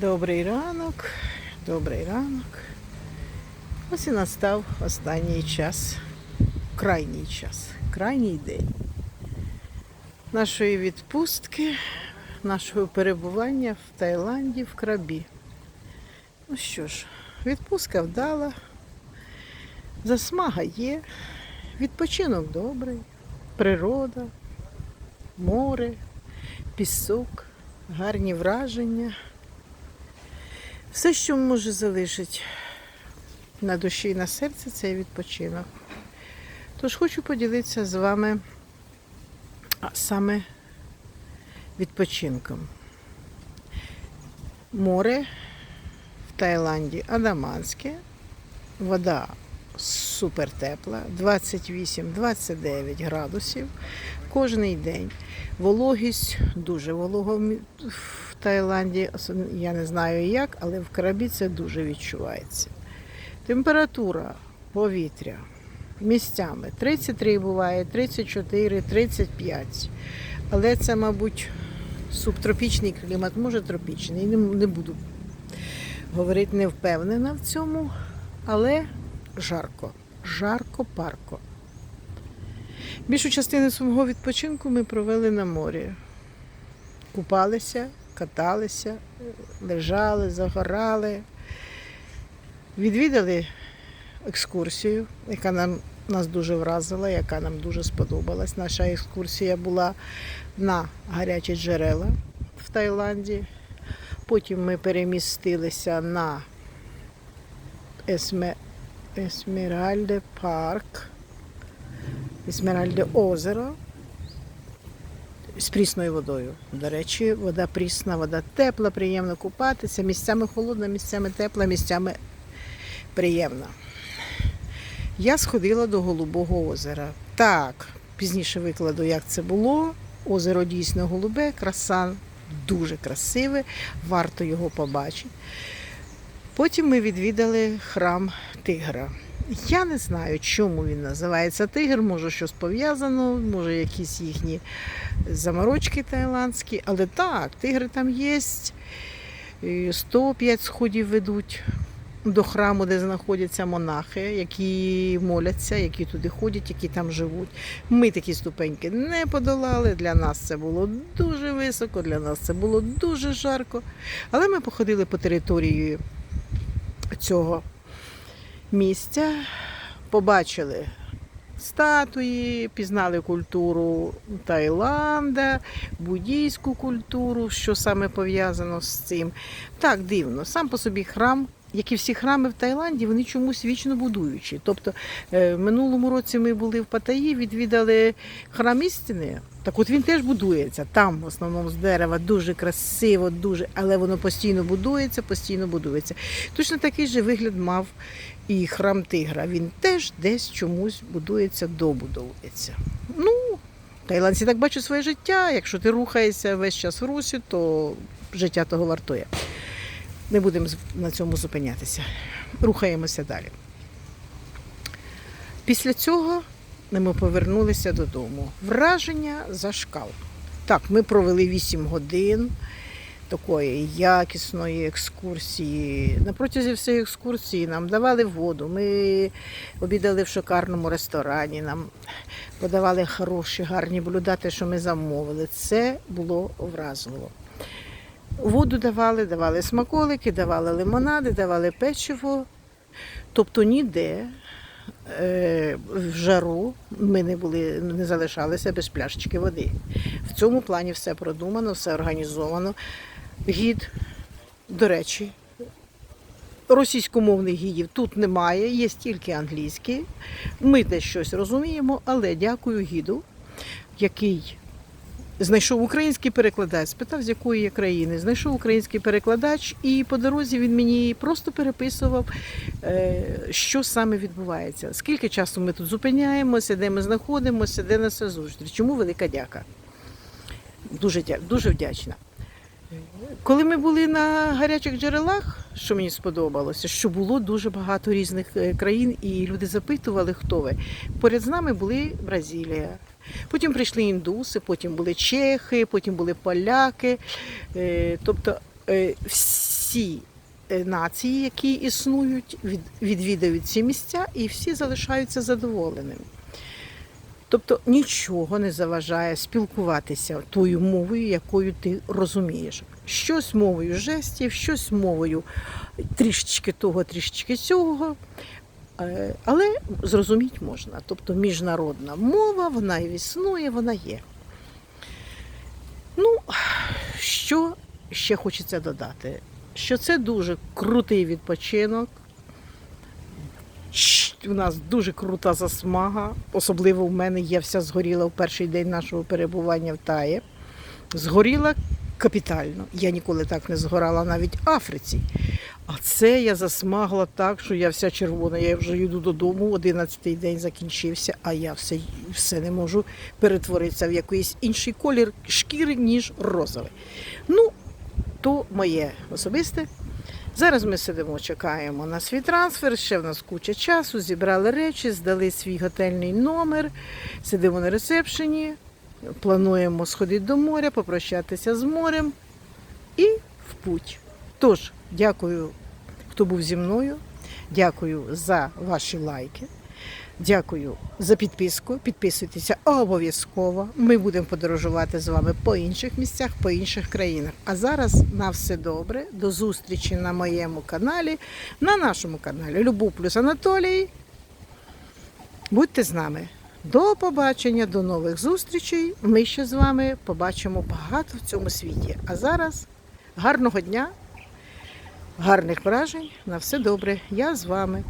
Добрий ранок, добрий ранок. Ось і настав останній час, крайній час, крайній день нашої відпустки, нашого перебування в Таїланді в крабі. Ну що ж, відпустка вдала, засмага є, відпочинок добрий, природа, море, пісок, гарні враження. Все, що може залишити на душі і на серці, це відпочинок. Тож хочу поділитися з вами саме відпочинком. Море в Таїланді Адаманське, вода супер тепла, 28-29 градусів кожний день. Вологість дуже волого в Таїланді. Я не знаю як, але в Карабі це дуже відчувається. Температура повітря місцями 33 буває, 34, 35. Але це, мабуть, субтропічний клімат, може тропічний. Не, буду говорити не впевнена в цьому, але жарко. Жарко, парко. Більшу частину свого відпочинку ми провели на морі. Купалися, каталися, лежали, загорали. Відвідали екскурсію, яка нам, нас дуже вразила, яка нам дуже сподобалась. Наша екскурсія була на гарячі джерела в Таїланді. Потім ми перемістилися на Есме... Есмеральде парк. Есмеральде озеро з прісною водою. До речі, вода прісна, вода тепла, приємно купатися. Місцями холодна, місцями тепла, місцями приємна. Я сходила до Голубого озера. Так, пізніше викладу, як це було. Озеро дійсно голубе, краса дуже красиве, варто його побачити. Потім ми відвідали храм Тигра. Я не знаю, чому він називається тигр, може щось пов'язано, може якісь їхні заморочки таїландські, але так, тигри там є. 105 сходів ведуть до храму, де знаходяться монахи, які моляться, які туди ходять, які там живуть. Ми такі ступеньки не подолали. Для нас це було дуже високо, для нас це було дуже жарко. Але ми походили по території цього місця, побачили статуї, пізнали культуру Таїланда, буддійську культуру, що саме пов'язано з цим. Так, дивно, сам по собі храм. Як і всі храми в Таїланді, вони чомусь вічно будуючі. Тобто е, минулому році ми були в Паттайі, відвідали храм істини. Так от він теж будується. Там в основному з дерева дуже красиво, дуже, але воно постійно будується, постійно будується. Точно такий же вигляд мав і храм Тигра. Він теж десь чомусь будується, добудовується. Ну, тайландці так бачать своє життя. Якщо ти рухаєшся весь час в русі, то життя того вартує. Не будемо на цьому зупинятися. Рухаємося далі. Після цього ми повернулися додому. Враження за шкал. Так, ми провели 8 годин такої якісної екскурсії. На протязі всієї екскурсії нам давали воду. Ми обідали в шикарному ресторані, нам подавали хороші, гарні блюда, те, що ми замовили. Це було вразливо. Воду давали, давали смаколики, давали лимонади, давали печиво. Тобто ніде е, в жару ми не були, не залишалися без пляшечки води. В цьому плані все продумано, все організовано. Гід, до речі, російськомовних гідів тут немає, є тільки англійські. Ми десь щось розуміємо, але дякую гіду, який знайшов український перекладач, спитав, з якої я країни. Знайшов український перекладач, і по дорозі він мені просто переписував, е, що саме відбувається. Скільки часу ми тут зупиняємося, де ми знаходимося, де нас зустріч. Чому велика дяка? Дуже, дуже вдячна. Коли ми були на гарячих джерелах, що мені сподобалося, що було дуже багато різних е, країн, і люди запитували, хто ви. Поряд з нами були Бразилія. Потім прийшли індуси, потім були чехи, потім були поляки. Е, Тобто е, всі нації, які існують, від, відвідують ці місця, і всі залишаються задоволеними. Тобто нічого не заважає спілкуватися тою мовою, якою ти розумієш. Щось мовою жестів, щось мовою трішечки того, трішечки цього. Е, Але зрозуміти можна. Тобто міжнародна мова, вона і існує, вона є. Ну, що ще хочеться додати? Що це дуже крутий відпочинок. У нас дуже крута засмага. Особливо в мене я вся згоріла в перший день нашого перебування в Таї. Згоріла капітально. Я ніколи так не згорала навіть в Африці. А це я засмагла так, що я вся червона. Я вже йду додому, 11-й день закінчився, а я все, все не можу перетворитися в якийсь інший колір шкіри, ніж розовий. Ну, то моє особисте. Зараз ми сидимо, чекаємо на свій трансфер. Ще в нас куча часу. Зібрали речі, здали свій готельний номер, сидимо на ресепшені, плануємо сходити до моря, попрощатися з морем і в путь. Тож, дякую, хто був зі мною. Дякую за ваші лайки. Дякую за підписку. Підписуйтеся обов'язково. Ми будемо подорожувати з вами по інших місцях, по інших країнах. А зараз на все добре. До зустрічі на моєму каналі, на нашому каналі Любов плюс Анатолій. Будьте з нами. До побачення, до нових зустрічей. Ми ще з вами побачимо багато в цьому світі. А зараз гарного дня, гарних вражень. На все добре. Я з вами.